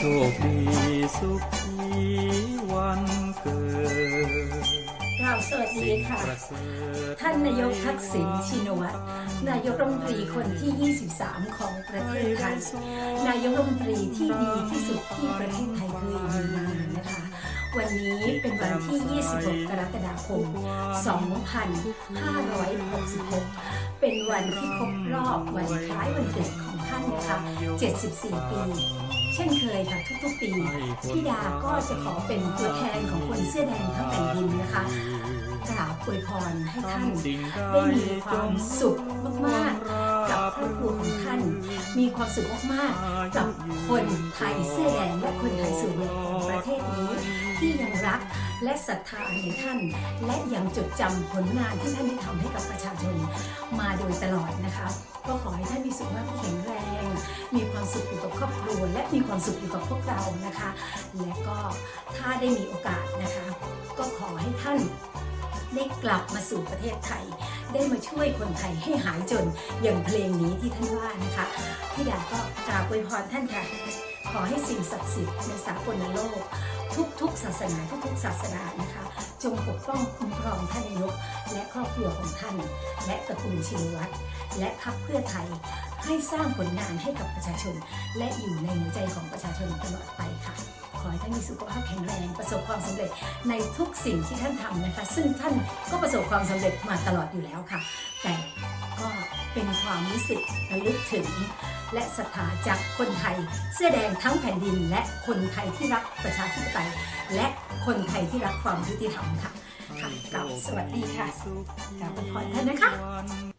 โชคดีสุขีวันเกิดเราสวัสดีค่ะ ท่านนายกทักษิณชินวัตรนายกรัฐมนตรีคนที่ 23 ของประเทศไทยนายกรัฐมนตรีที่ดีที่สุดที่ประเทศไทยเคยมีมานะคะ วันนี้เป็นวันที่ 26 กรกฎาคม 2566 เป็นวันที่ครบรอบวันคล้ายวันเกิดของ นนะคะ 74 ปี เช่นเคยค่ะทุกๆปีพี่ดาก็จะขอเป็นตัวแทนของคนเสื้อแดงทั้งแผ่นดินนะคะกราบอวยพรให้ท่านได้มีความสุขมากๆ กับครอบครัวของท่าน มีความสุขมากๆ กับคนไทยเสื้อแดงและคนไทยส่วนใหญ่ของประเทศนี้ที่ยังรั ก และศรัทธาในท่าน และยังจดจำผลงานที่ท่านได้ทำให้กับประชาชนมาโดยตลอดนะคะ ก็ขอให้ท่านมีสุขภาพที่แข็งแรง มีความสุขอยู่กับครอบครัว และมีความสุขอยู่กับพวกเรานะคะ และก็ถ้าได้มีโอกาสนะคะ ก็ขอให้ท่านได้กลับมาสู่ประเทศไทย ได้มาช่วยคนไทยให้หายจนอย่างเพลงนี้ที่ท่านว่านะคะพี่ดาก็กราบอวยพรท่านค่ะ ขอให้สิ่งศักดิ์สิทธิ์ในสากลโลก ทุกๆศาสนาทุกๆศาสนานะคะ จงปกป้องคุ้มครองท่านนายกและครอบครัวของท่าน และตระกูลชินวัตรและพรรคเพื่อไทยให้สร้างผลงานให้กับประชาชน และอยู่ในหัวใจของประชาชนตลอดไปค่ะขอให้ท่านมีสุขภาพแข็งแรงประสบความสำเร็จในทุกสิ่งที่ท่านทำนะคะ ซึ่งท่านก็ประสบความสำเร็จมาตลอดอยู่แล้วค่ะ แต่ก็เป็นความรู้สึกระลึกถึง และศรัทธาจากคนไทย เสื้อแดงทั้งแผ่นดิน และคนไทยที่รักประชาธิปไตย และคนไทยที่รักความยุติธรรมค่ะค่ะกลับสวัสดีค่ะกลับไปพรท่านนะคะ